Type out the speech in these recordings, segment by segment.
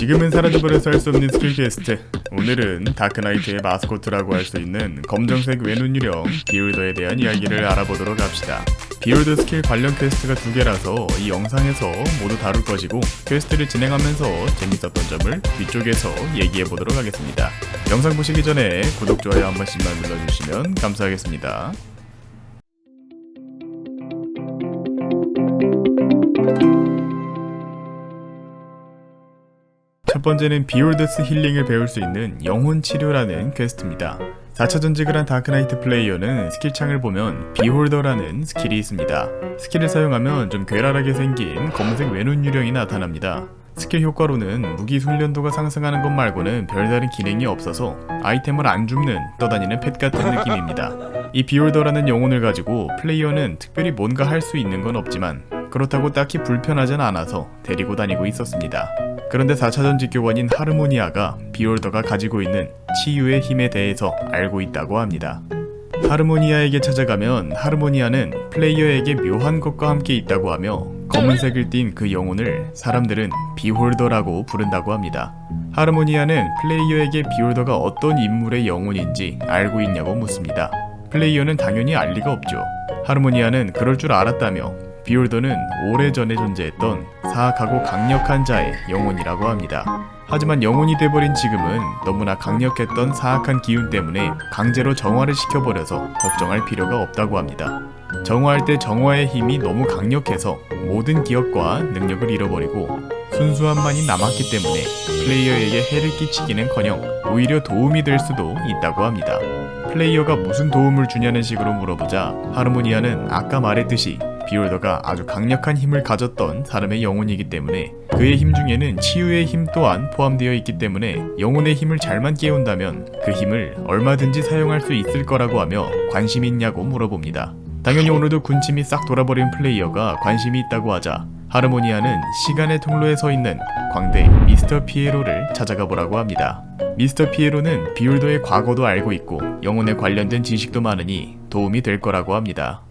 지금은 사라져버려서 할 수 없는 스킬 퀘스트. 오늘은 다크나이트의 마스코트라고 할 수 있는 검정색 외눈 유령 비올더에 대한 이야기를 알아보도록 합시다. 비올더 스킬 관련 퀘스트가 두 개라서 이 영상에서 모두 다룰 것이고 퀘스트를 진행하면서 재밌었던 점을 뒤쪽에서 얘기해 보도록 하겠습니다. 영상 보시기 전에 구독, 좋아요 한 번씩만 눌러주시면 감사하겠습니다 첫 번째는 비올드스 힐링을 배울 수 있는 영혼 치료라는 퀘스트입니다. 4차 전직을 한 다크나이트 플레이어는 스킬창을 보면 비홀더라는 스킬이 있습니다. 스킬을 사용하면 좀 괴랄하게 생긴 검은색 외눈 유령이 나타납니다. 스킬 효과로는 무기 훈련도가 상승하는 것 말고는 별다른 기능이 없어서 아이템을 안 줍는 떠다니는 펫 같은 느낌입니다. 이 비홀더라는 영혼을 가지고 플레이어는 특별히 뭔가 할 수 있는 건 없지만 그렇다고 딱히 불편하진 않아서 데리고 다니고 있었습니다. 그런데 4차 전 직 교관인 하르모니아가 비올더가 가지고 있는 치유의 힘에 대해서 알고 있다고 합니다. 하르모니아에게 찾아가면 하르모니아는 플레이어에게 묘한 것과 함께 있다고 하며 검은색을 띤 그 영혼을 사람들은 비홀더라고 부른다고 합니다. 하르모니아는 플레이어에게 비홀더가 어떤 인물의 영혼인지 알고 있냐고 묻습니다. 플레이어는 당연히 알 리가 없죠. 하르모니아는 그럴 줄 알았다며 비올더는 오래전에 존재했던 사악하고 강력한 자의 영혼이라고 합니다. 하지만 영혼이 돼버린 지금은 너무나 강력했던 사악한 기운 때문에 강제로 정화를 시켜버려서 걱정할 필요가 없다고 합니다. 정화할 때 정화의 힘이 너무 강력해서 모든 기억과 능력을 잃어버리고 순수함만이 남았기 때문에 플레이어에게 해를 끼치기는커녕 오히려 도움이 될 수도 있다고 합니다. 플레이어가 무슨 도움을 주냐는 식으로 물어보자 하르모니아는 아까 말했듯이 비올더가 아주 강력한 힘을 가졌던 사람의 영혼이기 때문에 그의 힘 중에는 치유의 힘 또한 포함되어 있기 때문에 영혼의 힘을 잘만 깨운다면 그 힘을 얼마든지 사용할 수 있을 거라고 하며 관심 있냐고 물어봅니다. 당연히 오늘도 군침이 싹 돌아버린 플레이어가 관심이 있다고 하자 하르모니아는 시간의 통로에 서 있는 광대 미스터 피에로를 찾아가 보라고 합니다. 미스터 피에로는 비올더의 과거도 알고 있고 영혼에 관련된 지식도 많으니 도움이 될 거라고 합니다.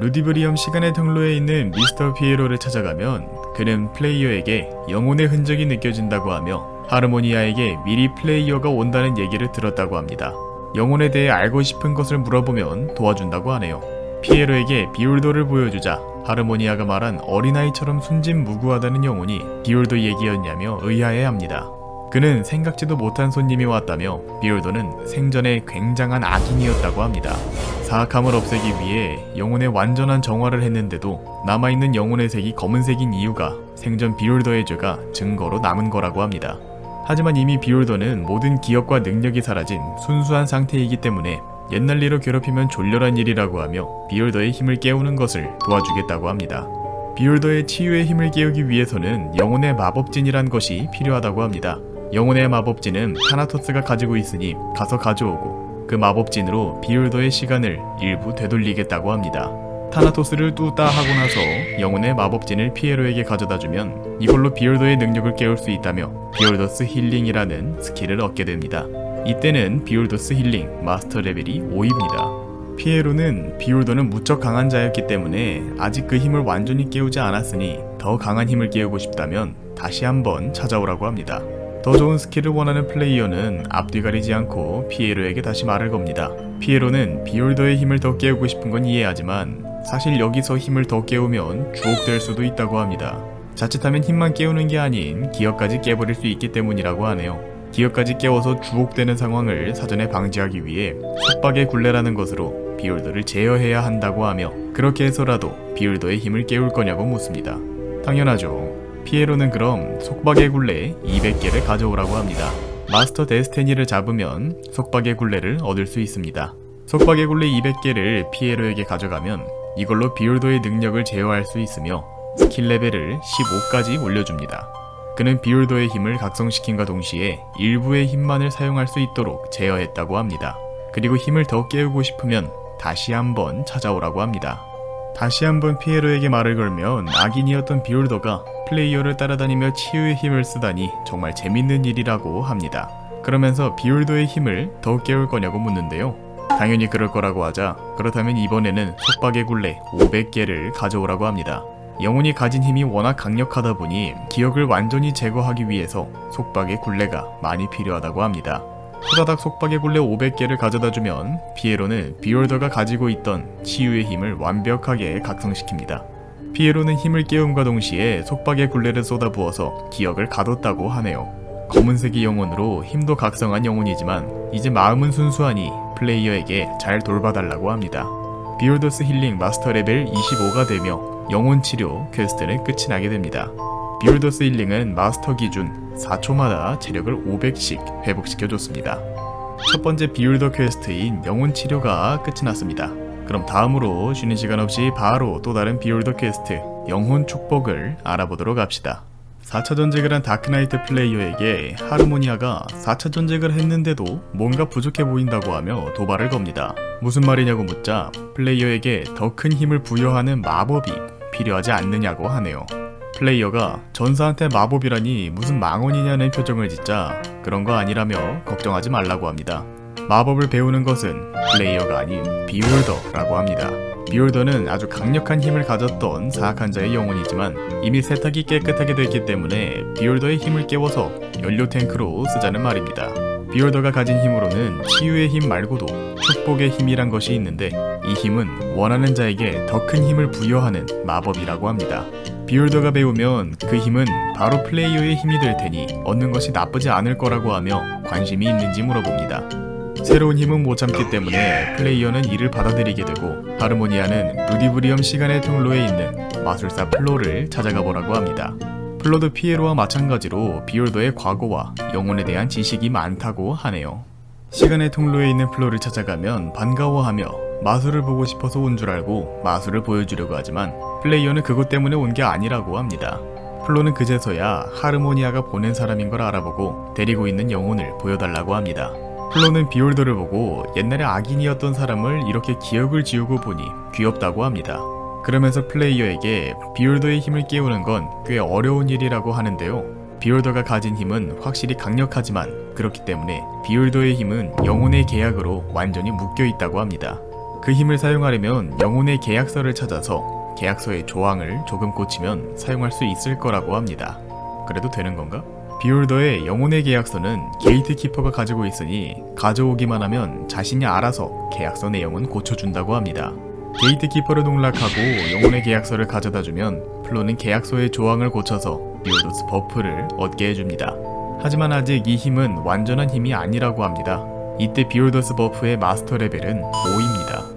루디브리엄 시간의 통로에 있는 미스터 피에로를 찾아가면 그는 플레이어에게 영혼의 흔적이 느껴진다고 하며 하르모니아에게 미리 플레이어가 온다는 얘기를 들었다고 합니다. 영혼에 대해 알고 싶은 것을 물어보면 도와준다고 하네요. 피에로에게 비올도를 보여주자 하르모니아가 말한 어린아이처럼 순진무구하다는 영혼이 비올도 얘기였냐며 의아해합니다. 그는 생각지도 못한 손님이 왔다며 비올도는 생전에 굉장한 악인이었다고 합니다. 사악함을 없애기 위해 영혼의 완전한 정화를 했는데도 남아있는 영혼의 색이 검은색인 이유가 생전 비올더의 죄가 증거로 남은 거라고 합니다. 하지만 이미 비올더는 모든 기억과 능력이 사라진 순수한 상태이기 때문에 옛날 일로 괴롭히면 졸렬한 일이라고 하며 비올더의 힘을 깨우는 것을 도와주겠다고 합니다. 비올더의 치유의 힘을 깨우기 위해서는 영혼의 마법진이란 것이 필요하다고 합니다. 영혼의 마법진은 타나토스가 가지고 있으니 가서 가져오고 그 마법진으로 비올더의 시간을 일부 되돌리겠다고 합니다. 타나토스를 뚜따 하고 나서 영혼의 마법진을 피에로에게 가져다 주면 이걸로 비올더의 능력을 깨울 수 있다며 비올더스 힐링이라는 스킬을 얻게 됩니다. 이때는 비올더스 힐링 마스터 레벨이 5입니다. 피에로는 비올더는 무척 강한 자였기 때문에 아직 그 힘을 완전히 깨우지 않았으니 더 강한 힘을 깨우고 싶다면 다시 한번 찾아오라고 합니다. 더 좋은 스킬을 원하는 플레이어는 앞뒤 가리지 않고 피에로에게 다시 말을 겁니다. 피에로는 비올더의 힘을 더 깨우고 싶은 건 이해하지만 사실 여기서 힘을 더 깨우면 주옥될 수도 있다고 합니다. 자칫하면 힘만 깨우는 게 아닌 기억까지 깨버릴 수 있기 때문이라고 하네요. 기억까지 깨워서 주옥되는 상황을 사전에 방지하기 위해 속박의 굴레라는 것으로 비올더를 제어해야 한다고 하며 그렇게 해서라도 비올더의 힘을 깨울 거냐고 묻습니다. 당연하죠. 피에로는 그럼 속박의 굴레 200개를 가져오라고 합니다. 마스터 데스테니를 잡으면 속박의 굴레를 얻을 수 있습니다. 속박의 굴레 200개를 피에로에게 가져가면 이걸로 비올도의 능력을 제어할 수 있으며 스킬 레벨을 15까지 올려줍니다. 그는 비올도의 힘을 각성시킨과 동시에 일부의 힘만을 사용할 수 있도록 제어했다고 합니다. 그리고 힘을 더 깨우고 싶으면 다시 한번 찾아오라고 합니다. 다시 한번 피에로에게 말을 걸면 악인이었던 비올더가 플레이어를 따라다니며 치유의 힘을 쓰다니 정말 재밌는 일이라고 합니다. 그러면서 비올더의 힘을 더 깨울 거냐고 묻는데요. 당연히 그럴 거라고 하자 그렇다면 이번에는 속박의 굴레 500개를 가져오라고 합니다. 영혼이 가진 힘이 워낙 강력하다 보니 기억을 완전히 제거하기 위해서 속박의 굴레가 많이 필요하다고 합니다. 후다닥 속박의 굴레 500개를 가져다 주면 피에로는 비올더가 가지고 있던 치유의 힘을 완벽하게 각성시킵니다. 피에로는 힘을 깨움과 동시에 속박의 굴레를 쏟아부어서 기억을 가뒀다고 하네요. 검은색의 영혼으로 힘도 각성한 영혼이지만 이제 마음은 순수하니 플레이어에게 잘 돌봐달라고 합니다. 비올더스 힐링 마스터 레벨 25가 되며 영혼 치료 퀘스트는 끝이 나게 됩니다. 비올더스 힐링은 마스터 기준 4초마다 체력을 500씩 회복시켜줬습니다. 첫 번째 비올더 퀘스트인 영혼 치료가 끝이 났습니다. 그럼 다음으로 쉬는 시간 없이 바로 또 다른 비올더 퀘스트 영혼 축복을 알아보도록 합시다. 4차 전쟁을 한 다크나이트 플레이어에게 하르모니아가 4차 전쟁을 했는데도 뭔가 부족해 보인다고 하며 도발을 겁니다. 무슨 말이냐고 묻자 플레이어에게 더 큰 힘을 부여하는 마법이 필요하지 않느냐고 하네요. 플레이어가 전사한테 마법이라니 무슨 망언이냐는 표정을 짓자 그런 거 아니라며 걱정하지 말라고 합니다. 마법을 배우는 것은 플레이어가 아닌 비올더라고 합니다. 비올더는 아주 강력한 힘을 가졌던 사악한 자의 영혼이지만 이미 세탁이 깨끗하게 됐기 때문에 비올더의 힘을 깨워서 연료 탱크로 쓰자는 말입니다. 비올더가 가진 힘으로는 치유의 힘 말고도 축복의 힘이란 것이 있는데 이 힘은 원하는 자에게 더 큰 힘을 부여하는 마법이라고 합니다. 비올더가 배우면 그 힘은 바로 플레이어의 힘이 될 테니 얻는 것이 나쁘지 않을 거라고 하며 관심이 있는지 물어봅니다. 새로운 힘은 못 참기 때문에 플레이어는 이를 받아들이게 되고 하르모니아는 루디브리엄 시간의 통로에 있는 마술사 플로를 찾아가 보라고 합니다. 플로도 피에로와 마찬가지로 비올더의 과거와 영혼에 대한 지식이 많다고 하네요. 시간의 통로에 있는 플로를 찾아가면 반가워하며 마술을 보고 싶어서 온 줄 알고 마술을 보여주려고 하지만 플레이어는 그것 때문에 온 게 아니라고 합니다. 플로는 그제서야 하르모니아가 보낸 사람인 걸 알아보고 데리고 있는 영혼을 보여달라고 합니다. 플로는 비올더를 보고 옛날에 악인이었던 사람을 이렇게 기억을 지우고 보니 귀엽다고 합니다. 그러면서 플레이어에게 비올더의 힘을 깨우는 건 꽤 어려운 일이라고 하는데요. 비올더가 가진 힘은 확실히 강력하지만 그렇기 때문에 비올더의 힘은 영혼의 계약으로 완전히 묶여 있다고 합니다. 그 힘을 사용하려면 영혼의 계약서를 찾아서 계약서의 조항을 조금 고치면 사용할 수 있을 거라고 합니다. 그래도 되는 건가? 비올더의 영혼의 계약서는 게이트키퍼가 가지고 있으니 가져오기만 하면 자신이 알아서 계약서 내용은 고쳐준다고 합니다. 게이트키퍼를 농락하고 영혼의 계약서를 가져다 주면 플로는 계약서의 조항을 고쳐서 비올더스 버프를 얻게 해줍니다. 하지만 아직 이 힘은 완전한 힘이 아니라고 합니다. 이때 비올더스 버프의 마스터 레벨은 5입니다.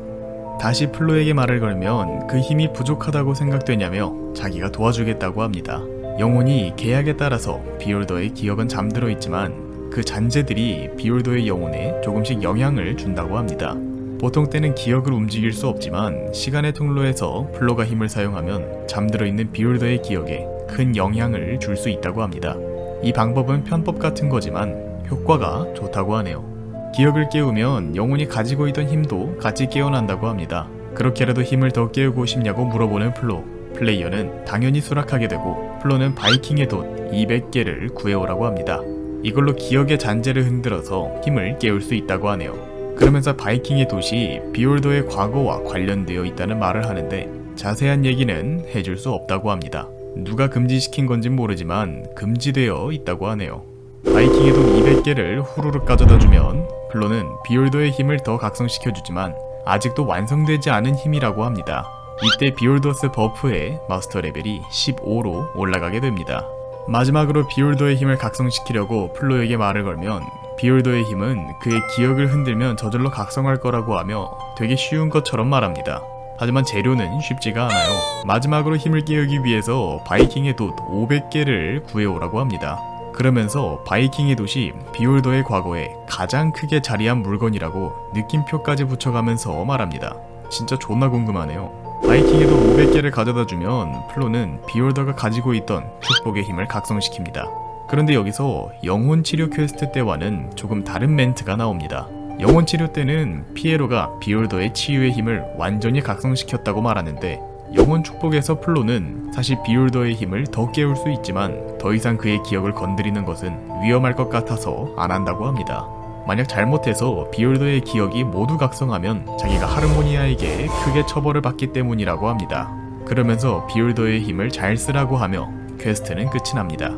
다시 플로에게 말을 걸면 그 힘이 부족하다고 생각되냐며 자기가 도와주겠다고 합니다. 영혼이 계약에 따라서 비올더의 기억은 잠들어 있지만 그 잔재들이 비올더의 영혼에 조금씩 영향을 준다고 합니다. 보통 때는 기억을 움직일 수 없지만 시간의 통로에서 플로가 힘을 사용하면 잠들어 있는 비올더의 기억에 큰 영향을 줄 수 있다고 합니다. 이 방법은 편법 같은 거지만 효과가 좋다고 하네요. 기억을 깨우면 영혼이 가지고 있던 힘도 같이 깨어난다고 합니다. 그렇게라도 힘을 더 깨우고 싶냐고 물어보는 플로. 플레이어는 당연히 수락하게 되고 플로는 바이킹의 돈 200개를 구해오라고 합니다. 이걸로 기억의 잔재를 흔들어서 힘을 깨울 수 있다고 하네요. 그러면서 바이킹의 돛이 비올더의 과거와 관련되어 있다는 말을 하는데 자세한 얘기는 해줄 수 없다고 합니다. 누가 금지시킨 건진 모르지만 금지되어 있다고 하네요. 바이킹의 돈 200개를 후루룩 가져다 주면 플로는 비올더의 힘을 더 각성시켜주지만 아직도 완성되지 않은 힘이라고 합니다. 이때 비올더스 버프의 마스터 레벨이 15로 올라가게 됩니다. 마지막으로 비올더의 힘을 각성시키려고 플로에게 말을 걸면 비올더의 힘은 그의 기억을 흔들면 저절로 각성할 거라고 하며 되게 쉬운 것처럼 말합니다. 하지만 재료는 쉽지가 않아요. 마지막으로 힘을 깨우기 위해서 바이킹의 돛 500개를 구해오라고 합니다. 그러면서 바이킹의 돛이 비올더의 과거에 가장 크게 자리한 물건이라고 느낌표까지 붙여가면서 말합니다. 진짜 존나 궁금하네요. 바이킹에도 500개를 가져다 주면 플로는 비올더가 가지고 있던 축복의 힘을 각성시킵니다. 그런데 여기서 영혼 치료 퀘스트 때와는 조금 다른 멘트가 나옵니다. 영혼 치료 때는 피에로가 비올더의 치유의 힘을 완전히 각성시켰다고 말하는데 영혼 축복에서 플로는 사실 비올더의 힘을 더 깨울 수 있지만 더 이상 그의 기억을 건드리는 것은 위험할 것 같아서 안 한다고 합니다. 만약 잘못해서 비올더의 기억이 모두 각성하면 자기가 하르모니아에게 크게 처벌을 받기 때문이라고 합니다. 그러면서 비올더의 힘을 잘 쓰라고 하며 퀘스트는 끝이 납니다.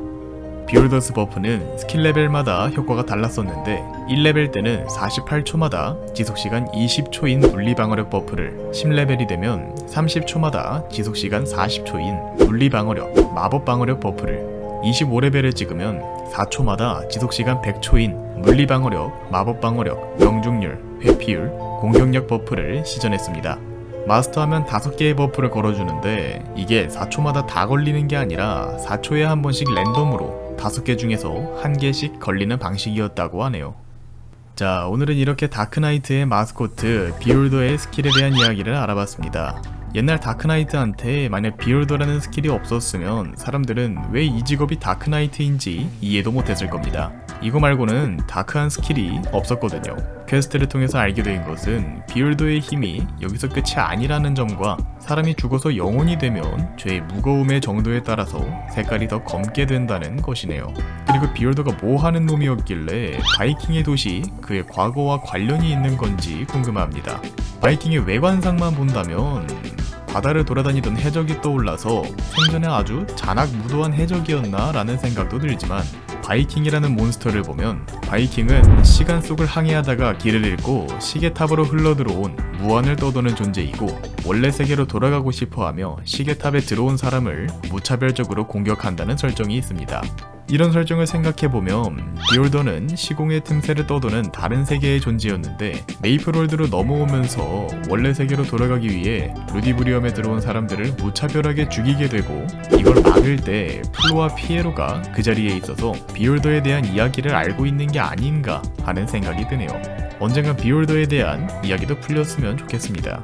비올더스 버프는 스킬 레벨마다 효과가 달랐었는데 1레벨 때는 48초마다 지속시간 20초인 물리방어력 버프를 10레벨이 되면 30초마다 지속시간 40초인 물리방어력, 마법방어력 버프를 25레벨을 찍으면 4초마다 지속시간 100초인 물리방어력, 마법방어력, 명중률, 회피율, 공격력 버프를 시전했습니다. 마스터하면 5개의 버프를 걸어주는데 이게 4초마다 다 걸리는 게 아니라 4초에 한 번씩 랜덤으로 5개 중에서 한 개씩 걸리는 방식이었다고 하네요. 자, 오늘은 이렇게 다크나이트의 마스코트 비올더의 스킬에 대한 이야기를 알아봤습니다. 옛날 다크나이트한테 만약 비올더라는 스킬이 없었으면 사람들은 왜 이 직업이 다크나이트인지 이해도 못했을 겁니다. 이거 말고는 다크한 스킬이 없었거든요. 퀘스트를 통해서 알게 된 것은 비올더의 힘이 여기서 끝이 아니라는 점과 사람이 죽어서 영혼이 되면 죄의 무거움의 정도에 따라서 색깔이 더 검게 된다는 것이네요. 그리고 비올더가 뭐 하는 놈이었길래 바이킹의 도시 그의 과거와 관련이 있는 건지 궁금합니다. 바이킹의 외관상만 본다면 바다를 돌아다니던 해적이 떠올라서 생전에 아주 잔악무도한 해적이었나 라는 생각도 들지만 바이킹이라는 몬스터를 보면 바이킹은 시간 속을 항해하다가 길을 잃고 시계탑으로 흘러들어온 무한을 떠도는 존재이고 원래 세계로 돌아가고 싶어 하며 시계탑에 들어온 사람을 무차별적으로 공격한다는 설정이 있습니다. 이런 설정을 생각해보면 비올더는 시공의 틈새를 떠도는 다른 세계의 존재였는데 메이플월드로 넘어오면서 원래 세계로 돌아가기 위해 루디브리엄에 들어온 사람들을 무차별하게 죽이게 되고 이걸 막을 때 플로와 피에로가 그 자리에 있어서 비올더에 대한 이야기를 알고 있는 게 아닌가 하는 생각이 드네요. 언젠가 비올더에 대한 이야기도 풀렸으면 좋겠습니다.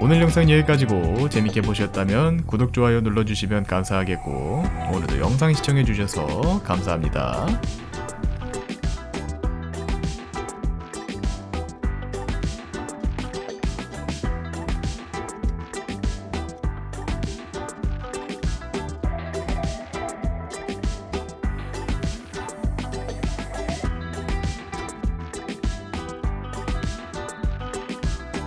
오늘 영상 여기까지고 재밌게 보셨다면 구독, 좋아요 눌러주시면 감사하겠고 오늘도 영상 시청해주셔서 감사합니다.